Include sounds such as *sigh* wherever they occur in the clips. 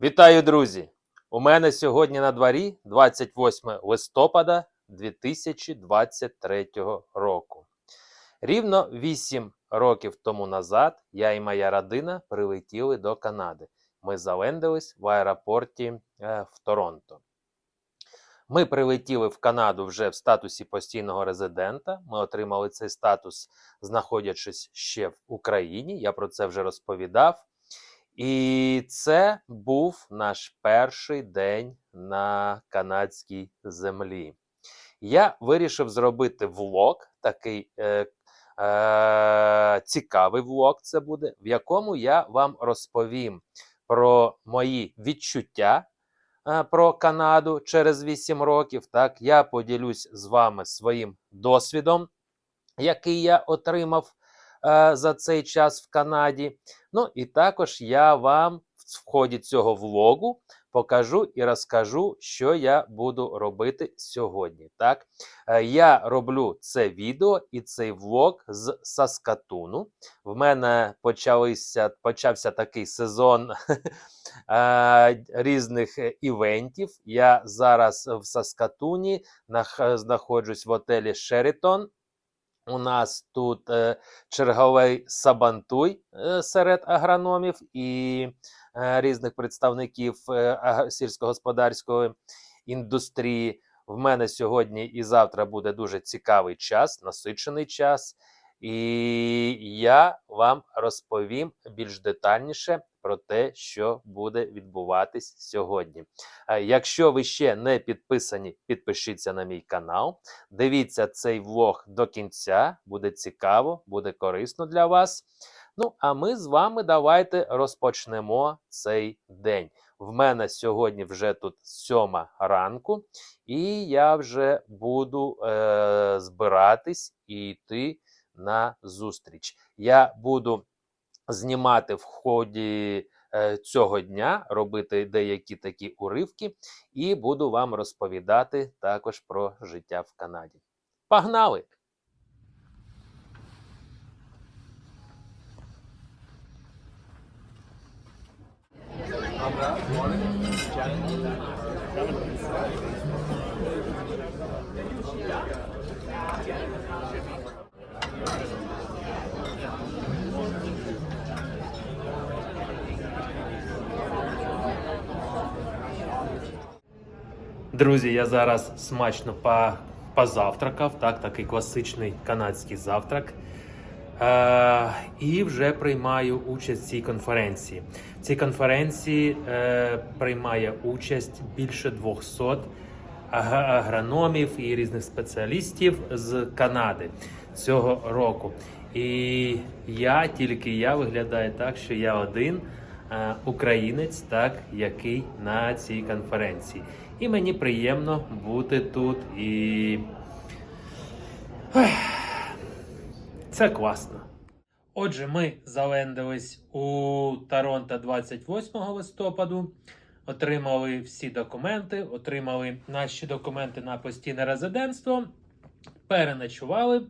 Вітаю, друзі! У мене сьогодні на дворі 28 листопада 2023 року. Рівно 8 років тому назад я і моя родина прилетіли до Канади. Ми залендились в аеропорті е, в Торонто. Ми прилетіли в Канаду вже в статусі постійного резидента. Ми отримали цей статус, знаходячись ще в Україні. Я про це вже розповідав. І це був наш перший день на канадській землі. Я вирішив зробити влог, такий е, е, цікавий влог це буде, в якому я вам розповім про мої відчуття е, про Канаду через 8 років. Так, я поділюсь з вами своїм досвідом, який я отримав за цей час в Канаді. Ну і також я вам в ході цього влогу покажу і розкажу, що я буду робити сьогодні. Так, Е, я роблю це відео і цей влог з Саскатуну. В мене почалися, почався такий сезон *laughs* е, різних е, івентів. Я зараз в Саскатуні знаходжусь в отелі Шерітон. У нас тут е, черговий сабантуй е, серед агрономів і е, різних представників е, сільськогосподарської індустрії. В мене сьогодні і завтра буде дуже цікавий час, насичений час, і я вам розповім більш детальніше про те, що буде відбуватись сьогодні. Е, Якщо ви ще не підписані, підпишіться на мій канал. Дивіться цей влог до кінця, буде цікаво, буде корисно для вас. Ну, а ми з вами давайте розпочнемо цей день. В мене сьогодні вже тут сьома ранку, і я вже буду е- збиратись і йти на зустріч. Я буду знімати в ході е, цього дня, робити деякі такі уривки, і буду вам розповідати також про життя в Канаді. Погнали! Друзі, я зараз смачно по, позавтракав, так, такий класичний канадський завтрак. Е, і вже приймаю участь в цій конференції. В цій конференції е, приймає участь більше 200 агрономів і різних спеціалістів з Канади цього року. І я тільки я виглядаю так, що я один е, українець, так, який на цій конференції. І мені приємно бути тут і. Це класно. Отже, ми залендились у Торонто 28 листопаду, отримали всі документи, отримали наші документи на постійне резидентство, переночували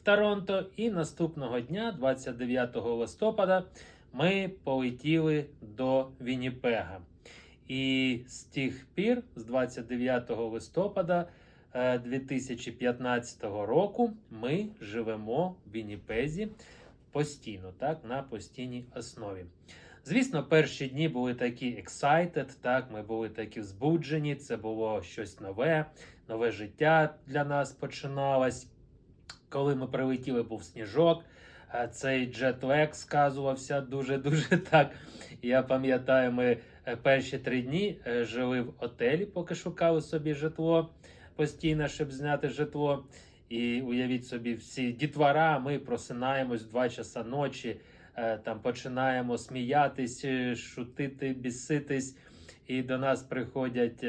в Торонто, і наступного дня, 29 листопада, ми полетіли до Вінніпега. І з тих пір, з 29 листопада е, 2015 року, ми живемо в Вінніпезі постійно, так, на постійній основі. Звісно, перші дні були такі excited, так, ми були такі збуджені, це було щось нове, нове життя для нас починалось. Коли ми прилетіли, був сніжок. е, Цей джетлек сказувався дуже-дуже *laughs* так. Я пам'ятаю, ми е, перші три дні е, жили в отелі, поки шукали собі житло постійно, щоб зняти житло. І уявіть собі, всі дітвора, ми просинаємось 2 часа ночі, там починаємо сміятись, шутити, біситись. І до нас приходять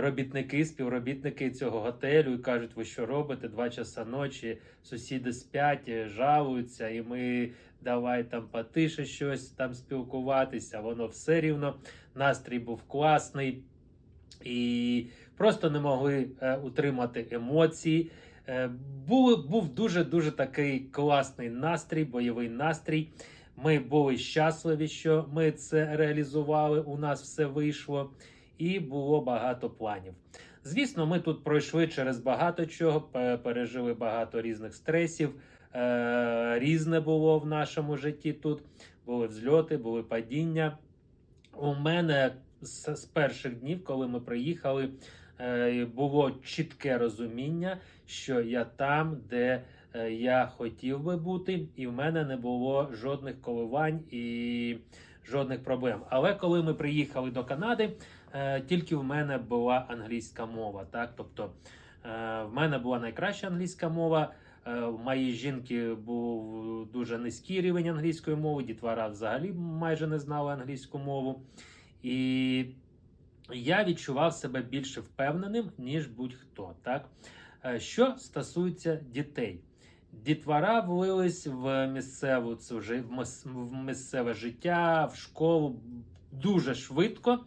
робітники, співробітники цього готелю і кажуть, ви що робите? Два часа ночі, сусіди спять, е, жалуються, і ми давай там потише щось там спілкуватися. Воно все рівно. Настрій був класний. І просто не могли е, утримати емоції. Е, був, був дуже дуже такий класний настрій, бойовий настрій. Ми були щасливі, що ми це реалізували. У нас все вийшло, і було багато планів. Звісно, ми тут пройшли через багато чого, пережили багато різних стресів. Е, різне було в нашому житті тут. Були взльоти, були падіння. У мене з, перших днів, коли ми приїхали, е, було чітке розуміння, що я там, де е, я хотів би бути, і в мене не було жодних коливань і жодних проблем. Але коли ми приїхали до Канади, тільки в мене була англійська мова. Так? Тобто е, в мене була найкраща англійська мова. Е, У моєї жінки був дуже низький рівень англійської мови, дітвора взагалі майже не знала англійську мову. І я відчував себе більше впевненим, ніж будь-хто. Так? Е, Що стосується дітей, дітвора влились в місцеву в місцеве життя, в школу дуже швидко.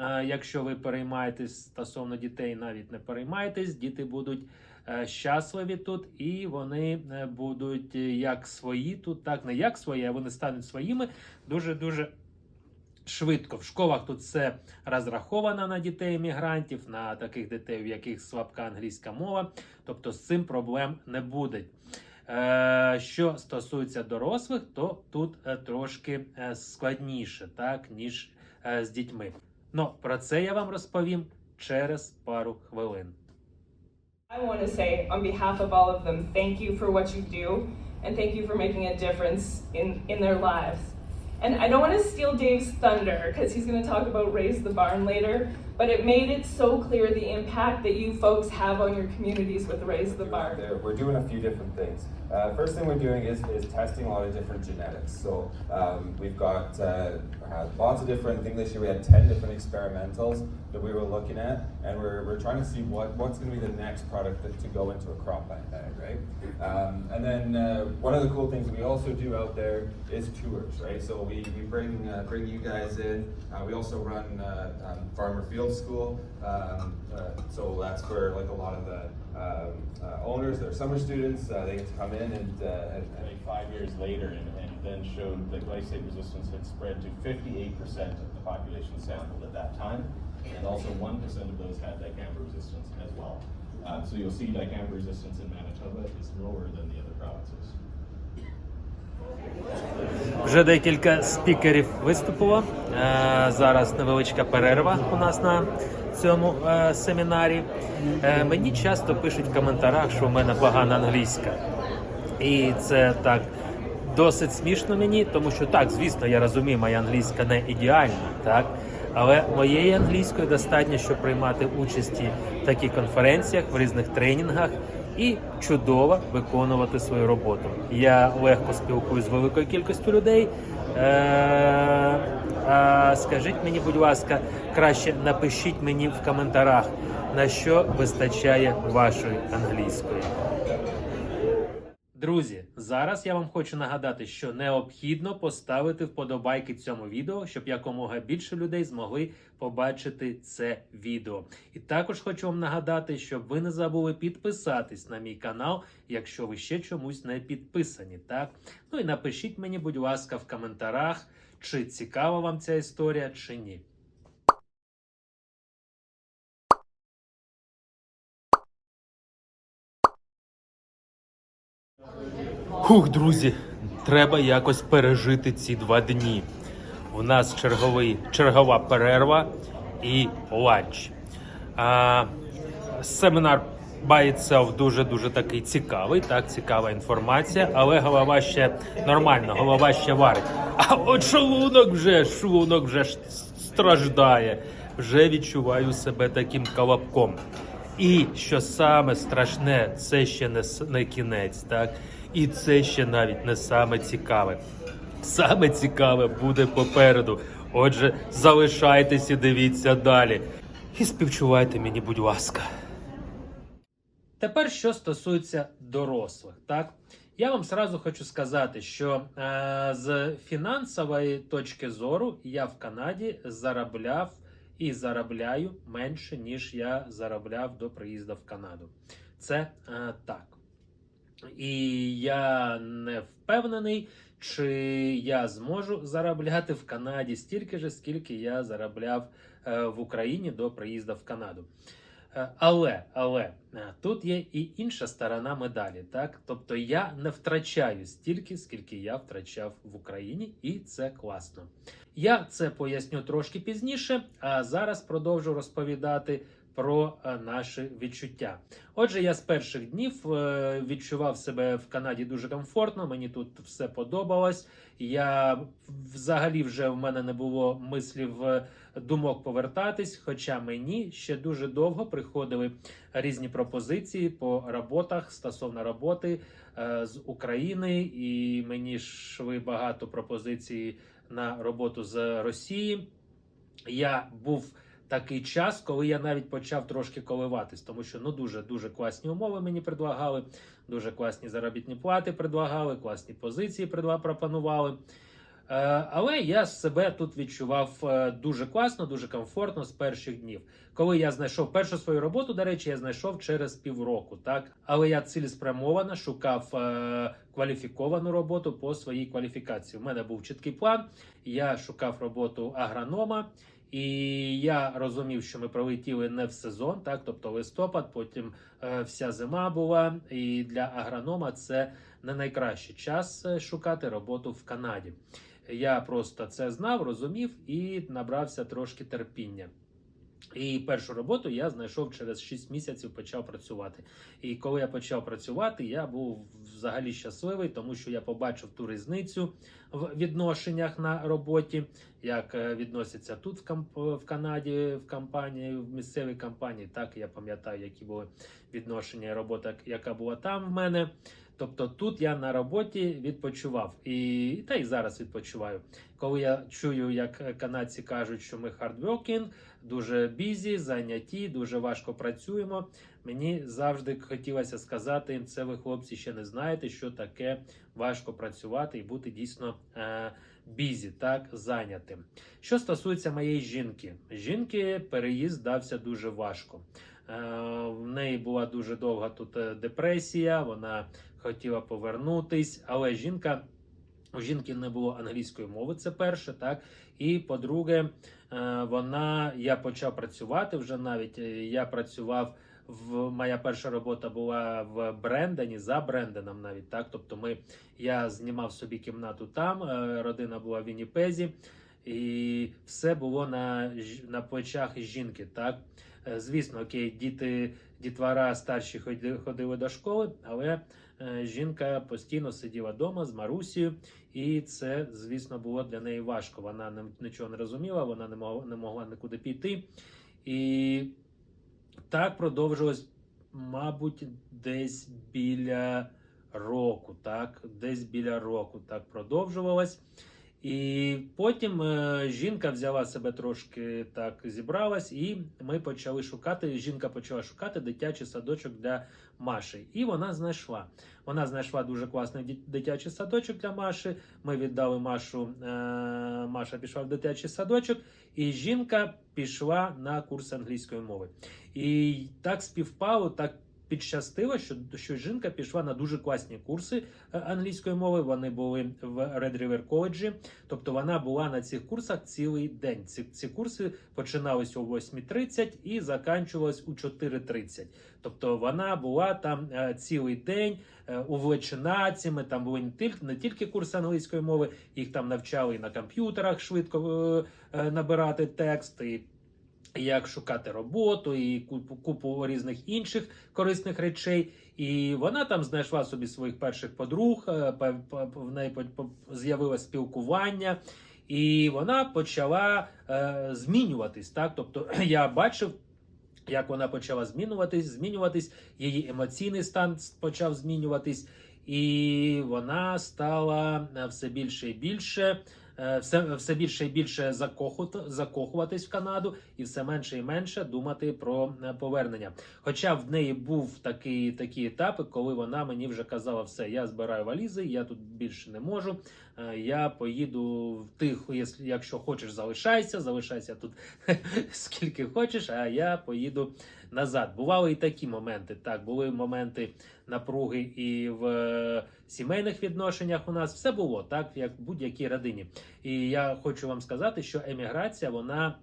Е, Якщо ви переймаєтесь стосовно дітей, навіть не переймайтесь, діти будуть е, щасливі тут, і вони е, будуть як свої тут, так не як свої, а вони стануть своїми дуже дуже швидко. В школах тут все розраховано на дітей емігрантів, на таких дітей, в яких слабка англійська мова. Тобто з цим проблем не буде. Що стосується дорослих, то тут трошки складніше, так, ніж з дітьми. Ну, про це я вам розповім через пару хвилин. I want to say, on behalf of all of them, thank you for what you do, and thank you for making a difference in, in their lives. And I don't want to steal Dave's thunder because he's going to talk about Raise the Barn later, but it made it so clear the impact that you folks have on your communities with the Raise of the. There, we're doing a few different things. Uh, first thing we're doing is, is testing a lot of different genetics. So um, we've got uh, lots of different. I think this year we had ten different experimentals that we were looking at, and we're, we're trying to see what, what's going to be the next product that, to go into a crop bag, right? Um, and then uh, one of the cool things we also do out there is tours, right? So we, we bring uh, bring you guys in. Uh, we also run uh, um, farmer field school. Um, uh, so that's where like a lot of the um, uh, owners, they're summer students, uh, they get to come in and, uh, and, and five years later and, and then showed that glyphosate resistance had spread to 58% of the population sampled at that time. And also 1% of those had dicamba resistance as well. Uh, so you'll see dicamba resistance in Manitoba is lower than the other provinces. Вже декілька спікерів виступило. Е, Зараз невеличка перерва у нас на цьому е, семінарі. Е, Мені часто пишуть в коментарях, що в мене погана англійська. І це так досить смішно мені, тому що так, звісно, я розумію, моя англійська не ідеальна, так. Але моєї англійської достатньо, щоб приймати участі в таких конференціях, в різних тренінгах і чудово виконувати свою роботу. Я легко спілкуюсь з великою кількістю людей. Е, а скажіть мені, будь ласка, краще напишіть мені в коментарях, на що вистачає вашої англійської. Друзі, зараз я вам хочу нагадати, що необхідно поставити вподобайки цьому відео, щоб якомога більше людей змогли побачити це відео. І також хочу вам нагадати, щоб ви не забули підписатись на мій канал, якщо ви ще чомусь не підписані. Так, ну і напишіть мені, будь ласка, в коментарях, чи цікава вам ця історія, чи ні. Хух, друзі, треба якось пережити ці два дні. У нас черговий, чергова перерва і ланч. А, семінар by itself дуже-дуже такий цікавий, так, цікава інформація, але голова ще нормальна, голова ще варить. А от шлунок вже, шлунок вже страждає. Вже відчуваю себе таким колобком. І що саме страшне, це ще не, не кінець, так? І це ще навіть не саме цікаве. Саме цікаве буде попереду. Отже, залишайтесь і дивіться далі. І співчувайте мені, будь ласка. Тепер, що стосується дорослих, так я вам сразу хочу сказати, що е, з фінансової точки зору я в Канаді заробляв і заробляю менше, ніж я заробляв до приїзду в Канаду. Це е, так. І я не впевнений, чи я зможу заробляти в Канаді стільки ж, скільки я заробляв е, в Україні до приїзду в Канаду. Е, Але, але е, тут є і інша сторона медалі, так? Тобто я не втрачаю стільки, скільки я втрачав в Україні, і це класно. Я це поясню трошки пізніше, а зараз продовжу розповідати про е, наші відчуття. Отже, я з перших днів е, відчував себе в Канаді дуже комфортно. Мені тут все подобалось. Я взагалі вже в мене не було мислів е, думок повертатись. Хоча мені ще дуже довго приходили різні пропозиції по роботах стосовно роботи з України, і мені йшли багато пропозицій на роботу з Росії. Я був такий час, коли я навіть почав трошки коливатись, тому що ну дуже дуже класні умови мені предлагали, дуже класні заробітні плати предлагали, класні позиції пропонували. Е, Але я себе тут відчував е, дуже класно, дуже комфортно з перших днів. Коли я знайшов першу свою роботу, до речі, я знайшов через півроку, так але я цілеспрямовано шукав е, кваліфіковану роботу по своїй кваліфікації. У мене був чіткий план. Я шукав роботу агронома. І я розумів, що ми пролетіли не в сезон, так тобто листопад, потім е, вся зима була. І для агронома це не найкращий час е, шукати роботу в Канаді. Я просто це знав, розумів і набрався трошки терпіння. І першу роботу я знайшов через 6 місяців, почав працювати. І коли я почав працювати, я був взагалі щасливий, тому що я побачив ту різницю в відношеннях на роботі, як е, відносяться тут в, Канаді, в компанії, в місцевій компанії. Так я пам'ятаю, які були відношення робота, яка була там в мене. Тобто тут я на роботі відпочивав і та й зараз відпочиваю. Коли я чую, як канадці кажуть, що ми hardworking, дуже бізі, зайняті, дуже важко працюємо. Мені завжди хотілося сказати їм, це ви хлопці ще не знаєте, що таке важко працювати і бути дійсно е, бізі, так зайнятим. Що стосується моєї жінки, жінки переїзд дався дуже важко. Е, в неї була дуже довга тут е, депресія, вона хотіла повернутись, але жінка. У жінки не було англійської мови, це перше, так. І по-друге, е, вона я почав працювати вже навіть. Я працював в моя перша робота була в Брендені за Бренденом, навіть так. Тобто, ми я знімав собі кімнату там. е, Родина була в Вінніпезі, і все було на, на плечах жінки. Так, Е, звісно, окей, діти, дітвора старші ходи- ходили до школи, але е, жінка постійно сиділа вдома з Марусією, і це, звісно, було для неї важко. Вона нічого не розуміла, вона не могла, не могла нікуди піти. І так продовжилось, мабуть, десь біля року. Так, десь біля року так продовжувалось. І потім е, жінка взяла себе трошки так зібралась, і ми почали шукати. Жінка почала шукати дитячий садочок для Маші. І вона знайшла. Вона знайшла дуже класний дитячий садочок для Маші. Ми віддали Машу. Е, Маша пішла в дитячий садочок, і жінка пішла на курс англійської мови. І так співпало, так підщастило, що, що жінка пішла на дуже класні курси е, англійської мови. Вони були в Red River коледжі. Тобто вона була на цих курсах цілий день. Ці, ці курси починались о 8.30 і заканчувались у 4.30. Тобто вона була там е, цілий день е, увлечена цими. Там були не тільки не тільки курси англійської мови, їх там навчали і на комп'ютерах швидко набирати текст. І як шукати роботу і купу, купу різних інших корисних речей. І вона там знайшла собі своїх перших подруг, е, в неї з'явилось спілкування, і вона почала е, змінюватись. Так? Тобто *clears throat* я бачив. Як вона почала змінюватись, змінюватись, її емоційний стан почав змінюватись, і вона стала е, все більше і більше, все, все більше і більше закохувати, закохуватись в Канаду, і все менше і менше думати про е, повернення. Хоча в неї був такий такі етапи, коли вона мені вже казала, все, я збираю валізи, я тут більше не можу. е, Я поїду в тих, якщо хочеш, залишайся, залишайся тут *laughs* скільки хочеш, а я поїду назад. Бували і такі моменти. Так, були моменти напруги і в е, сімейних відношеннях у нас все було так, як в будь-якій родині. І я хочу вам сказати, що еміграція вона.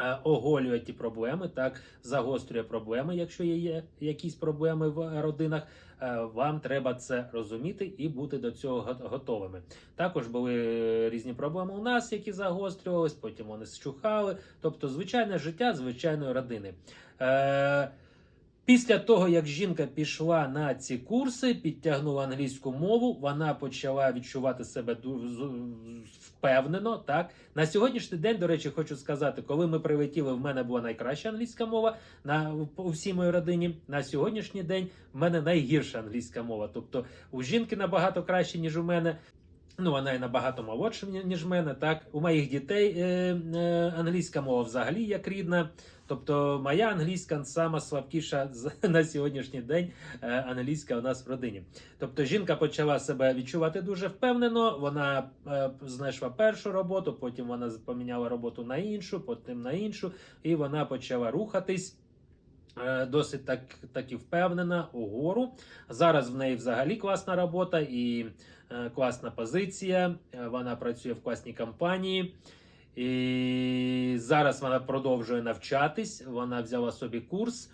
е, Оголює ті проблеми, так загострює проблеми, якщо є якісь проблеми в родинах. Е, Вам треба це розуміти і бути до цього готовими. Також були різні проблеми у нас, які загострювались, потім вони щухали. Тобто, звичайне життя звичайної родини. Після того, як жінка пішла на ці курси, підтягнула англійську мову, вона почала відчувати себе впевнено. Так на сьогоднішній день, до речі, хочу сказати, коли ми прилетіли, в мене була найкраща англійська мова на у всій моїй родині. На сьогоднішній день в мене найгірша англійська мова. Тобто у жінки набагато краще, ніж у мене. Ну, вона і набагато молодша, ніж мене. Так, у моїх дітей е, е, англійська мова взагалі як рідна. Тобто, моя англійська сама слабкіша *laughs* на сьогоднішній день е, англійська у нас в родині. Тобто, жінка почала себе відчувати дуже впевнено. Вона е, знайшла першу роботу, потім вона поміняла роботу на іншу, потім на іншу, і вона почала рухатись. е, Досить так, так і впевнена угору. Зараз в неї взагалі класна робота і класна позиція. Вона працює в класній компанії. І зараз вона продовжує навчатись. Вона взяла собі курс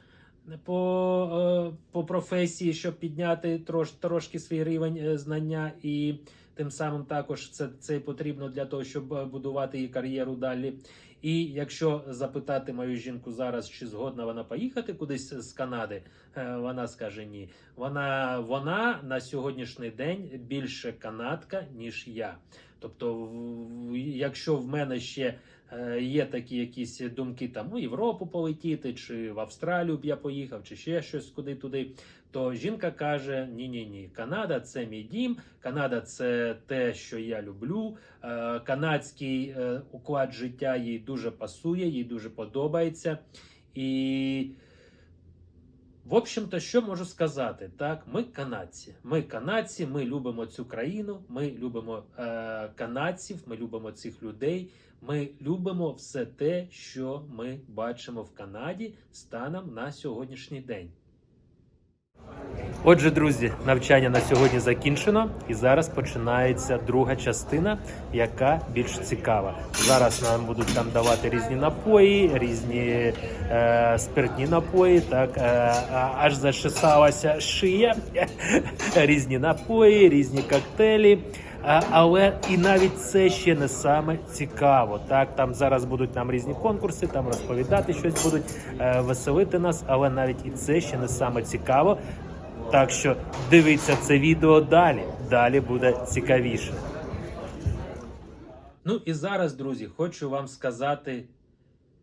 по, е, по професії, щоб підняти трош, трошки свій рівень е, знання, і тим самим також це, це потрібно для того, щоб е, будувати її кар'єру далі. І якщо запитати мою жінку зараз, чи згодна вона поїхати кудись з Канади, вона скаже ні. Вона, вона на сьогоднішній день більше канадка, ніж я. Тобто, якщо в мене ще є такі якісь думки, там у Європу полетіти, чи в Австралію б я поїхав, чи ще щось куди туди, то жінка каже: ні, ні, ні, Канада це мій дім, Канада це те, що я люблю. Е, Канадський е, уклад життя їй дуже пасує, їй дуже подобається. І в общем-то, що можу сказати? Так, ми канадці. Ми канадці, ми любимо цю країну, ми любимо е, канадців, ми любимо цих людей. Ми любимо все те, що ми бачимо в Канаді станом на сьогоднішній день. Отже, друзі, навчання на сьогодні закінчено, і зараз починається друга частина, яка більш цікава. Зараз нам будуть там давати різні напої, різні е, спиртні напої. Так е, аж зачесалася шия, *laughs* різні напої, різні коктейлі. Але і навіть це ще не саме цікаво. Так, там зараз будуть нам різні конкурси, там розповідати щось будуть, е, веселити нас, але навіть і це ще не саме цікаво. Так що дивіться це відео далі. Далі буде цікавіше. Ну і зараз, друзі, хочу вам сказати,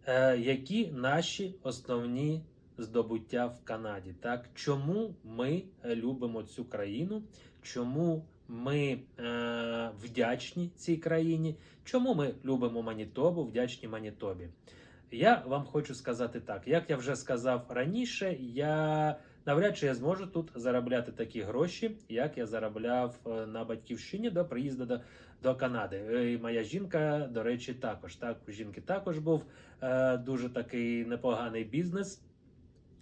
е, які наші основні здобуття в Канаді. Так, чому ми любимо цю країну? Чому ми е, вдячні цій країні? Чому ми любимо Манітобу, вдячні Манітобі? Я вам хочу сказати так: як я вже сказав раніше, я навряд чи я зможу тут заробляти такі гроші, як я заробляв е, на батьківщині до приїзду до, до Канади. Е, І моя жінка, до речі, також так у жінки також був е, дуже такий непоганий бізнес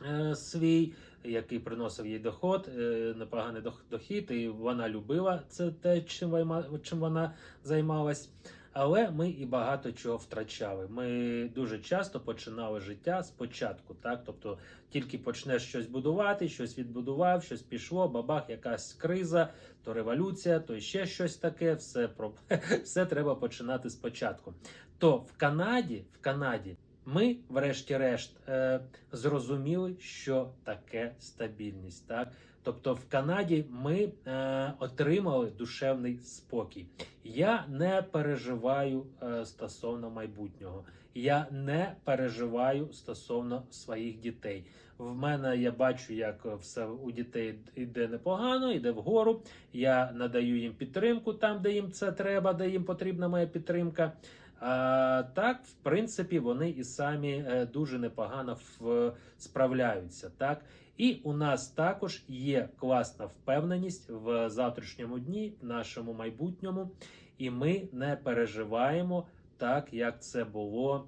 е, свій, який приносив їй доход, непоганий дох- дохід, і вона любила це те, чим, вайма- чим вона займалась. Але ми і багато чого втрачали. Ми дуже часто починали життя спочатку, так тобто тільки почнеш щось будувати, щось відбудував, щось пішло, бабах, якась криза, то революція, то ще щось таке. Все про *laughs* все треба починати спочатку. То в Канаді, в Канаді, ми, врешті-решт, е, зрозуміли, що таке стабільність. Так, тобто, в Канаді ми е, отримали душевний спокій. Я не переживаю е, стосовно майбутнього. Я не переживаю стосовно своїх дітей. В мене я бачу, як все у дітей йде непогано, йде вгору. Я надаю їм підтримку там, де їм це треба, де їм потрібна моя підтримка. А, так, в принципі, вони і самі е, дуже непогано в, справляються. Так, і у нас також є класна впевненість в завтрашньому дні, в нашому майбутньому, і ми не переживаємо так, як це було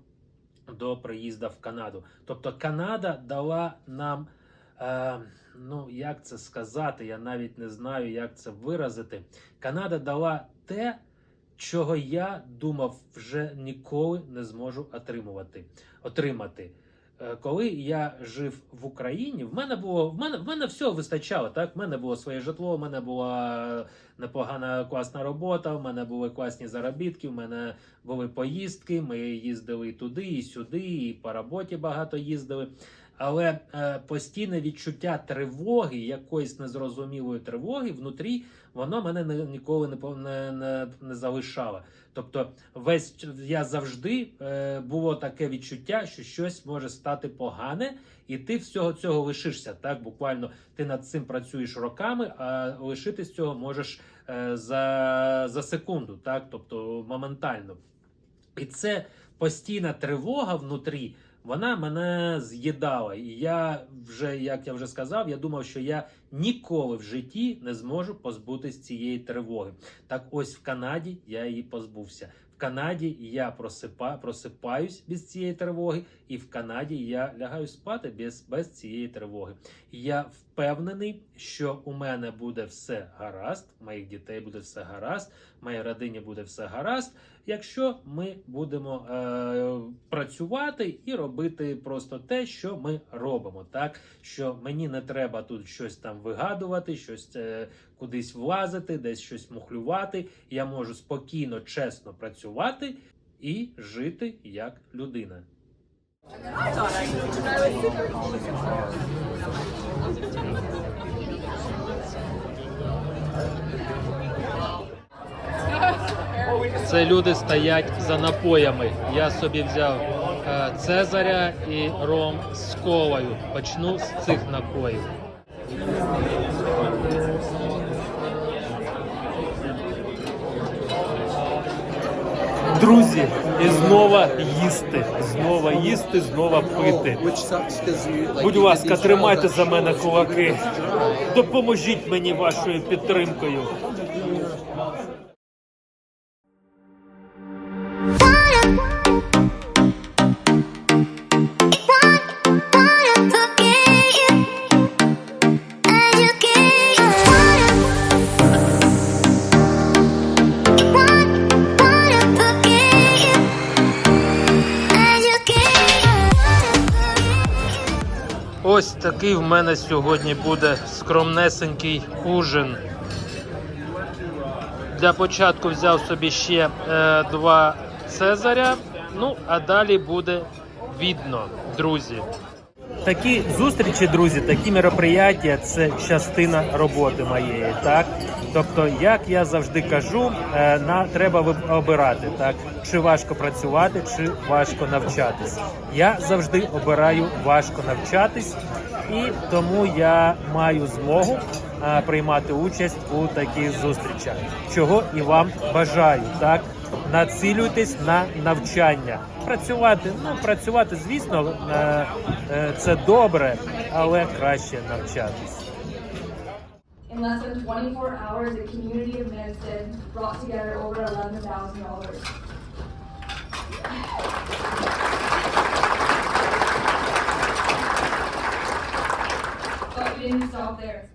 до приїзду в Канаду. Тобто Канада дала нам Е, ну, як це сказати? Я навіть не знаю, як це виразити. Канада дала те, чого я думав, вже ніколи не зможу отримувати. отримати. Е, Коли я жив в Україні, в мене було в мене в мене все вистачало. Так, в мене було своє житло, в мене була непогана класна робота, в мене були класні заробітки, в мене були поїздки. Ми їздили туди, і сюди, і по роботі багато їздили. Але е, постійне відчуття тривоги, якоїсь незрозумілої тривоги внутрі, воно мене не, ніколи не, не, не залишало. Тобто, весь я завжди е, було таке відчуття, що щось може стати погане, і ти всього цього лишишся. Так, буквально ти над цим працюєш роками, а лишитись цього можеш е, за, за секунду, так, тобто моментально. І це постійна тривога внутрі, вона мене з'їдала. І я вже, як я вже сказав, я думав, що я ніколи в житті не зможу позбутись цієї тривоги. Так ось в Канаді я її позбувся. В Канаді я просипа, просипаюсь без цієї тривоги, і в Канаді я лягаю спати без, без цієї тривоги. Я впевнений, що у мене буде все гаразд, у моїх дітей буде все гаразд, в моїй родині буде все гаразд, якщо ми будемо е, працювати і робити просто те, що ми робимо. Так що мені не треба тут щось там вигадувати, щось е, кудись влазити, десь щось мухлювати. Я можу спокійно, чесно працювати і жити як людина. Це люди стоять за напоями. Я собі взяв е, Цезаря і ром з колою. Почну з цих напоїв. Друзі, і знову їсти, знову їсти, знову пити. Будь ласка, тримайте за мене кулаки. Допоможіть мені вашою підтримкою. Такий в мене сьогодні буде скромнесенький ужин. Для початку взяв собі ще е, два Цезаря. Ну, а далі буде видно, друзі. Такі зустрічі, друзі, такі мероприятия це частина роботи моєї. Так, тобто, як я завжди кажу, е, на треба обирати так, чи важко працювати, чи важко навчатись. Я завжди обираю важко навчатись, і тому я маю змогу е, приймати участь у таких зустрічах, чого і вам бажаю. Так, націлюйтесь на навчання. Працювати, ну працювати, звісно, е, е, це добре, але краще навчатись. In less than 24 hours, the community of Medicine brought together over $11,000. But we there.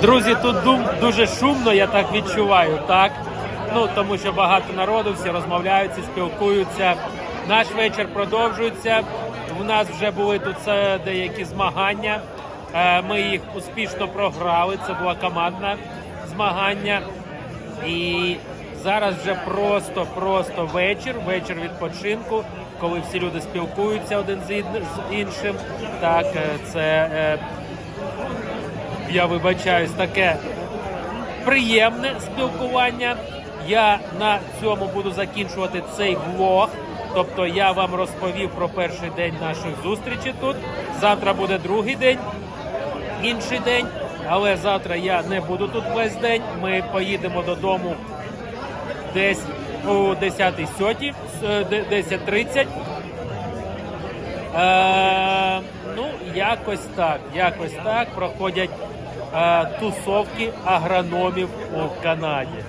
Друзі, тут дуже шумно, я так відчуваю, так? Ну тому що багато народу, всі розмовляються, спілкуються. Наш вечір продовжується. У нас вже були тут деякі змагання. Е, Ми їх успішно програли. Це була командна змагання. І зараз вже просто, просто вечір, вечір відпочинку, коли всі люди спілкуються один з іншим. Так, е, це е, я вибачаюсь, таке приємне спілкування. Я на цьому буду закінчувати цей влог. Тобто я вам розповів про перший день наших зустрічей тут. Завтра буде другий день, інший день. Але завтра я не буду тут весь день. Ми поїдемо додому десь о 10.00 сьоті, е, де- 10.30. Е, ну, якось так, якось так проходять е, тусовки агрономів у Канаді.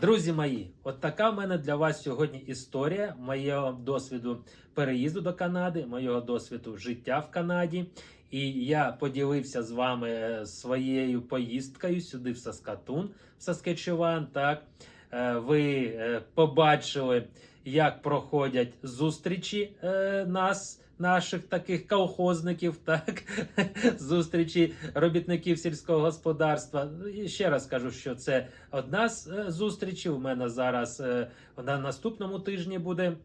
Друзі мої, от така в мене для вас сьогодні історія моєго досвіду переїзду до Канади, моєго досвіду життя в Канаді. І я поділився з вами е, своєю поїздкою сюди, в Саскатун, в Саскачеван. Так Е, ви е, побачили, як проходять зустрічі нас. Наших таких колхозників, так *laughs* зустрічі робітників сільського господарства. І ще раз кажу, що це одна з зустрічей. У мене зараз на наступному тижні буде.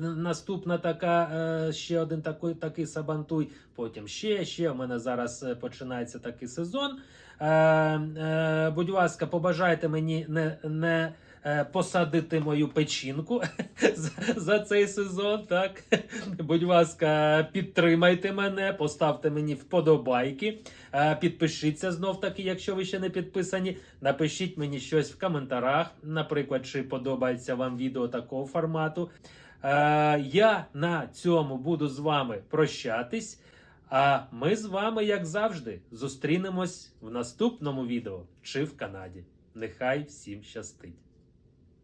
Наступна така е, ще один такий, такий сабантуй. Потім ще, ще. У мене зараз е, починається такий сезон. Е, будь ласка, побажайте мені не, не посадити мою печінку *laughs* за, цей сезон. Так, *laughs* будь ласка, підтримайте мене, поставте мені вподобайки. Підпишіться знов таки, якщо ви ще не підписані. Напишіть мені щось в коментарях, наприклад, чи подобається вам відео такого формату. Е, Я на цьому буду з вами прощатись. А ми з вами, як завжди, зустрінемось в наступному відео чи в Канаді. Нехай всім щастить!